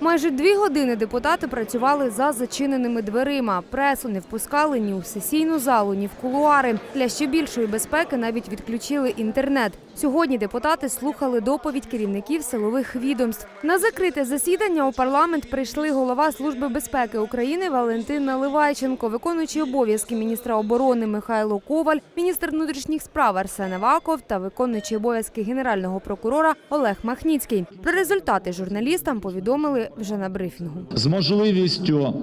Майже дві години депутати працювали за зачиненими дверима. Пресу не впускали ні у сесійну залу, ні в кулуари. Для ще більшої безпеки навіть відключили інтернет. Сьогодні депутати слухали доповідь керівників силових відомств. На закрите засідання у парламент прийшли голова Служби безпеки України Валентин Наливайченко, виконуючий обов'язки міністра оборони Михайло Коваль, міністр внутрішніх справ Арсен Аваков та виконуючий обов'язки генерального прокурора Олег Махніцький. Про результати журналістам повідомили вже на брифінгу. з можливістю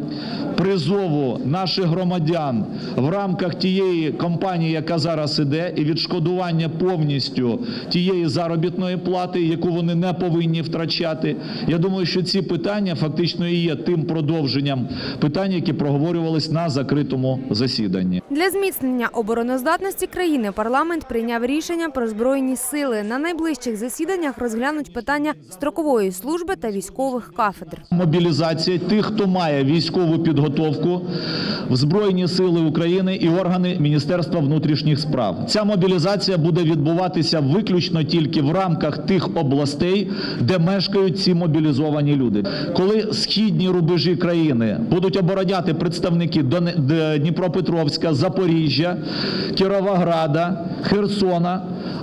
призову наших громадян в рамках тієї кампанії, яка зараз іде, і відшкодування повністю тієї заробітної плати, яку вони не повинні втрачати. Я думаю, що ці питання фактично і є тим продовженням питань, які проговорювались на закритому засіданні. Для зміцнення обороноздатності країни парламент прийняв рішення про збройні сили. На найближчих засіданнях розглянуть питання строкової служби та військових кафедр. Мобілізація тих, хто має військову підготовку в Збройні Сили України і органи Міністерства внутрішніх справ. Ця мобілізація буде відбуватися виключно тільки в рамках тих областей, де мешкають ці мобілізовані люди. Коли східні рубежі країни будуть обороняти представники Дніпропетровська, Запоріжжя, Кіровограда, Херсона.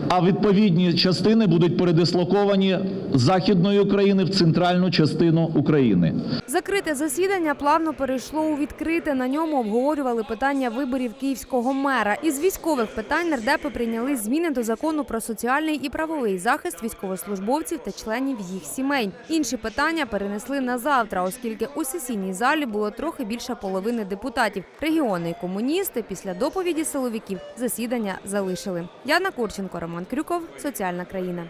А відповідні частини будуть передислоковані з західної України в центральну частину України. Закрите засідання плавно перейшло у відкрите. На ньому обговорювали питання виборів київського мера. Із військових питань нардепи прийняли зміни до закону про соціальний і правовий захист військовослужбовців та членів їх сімей. Інші питання перенесли на завтра, оскільки у сесійній залі було трохи більше половини депутатів. Регіони і комуністи після доповіді силовиків засідання залишили. Яна Курченко, Роман Крюков, Соціальна країна.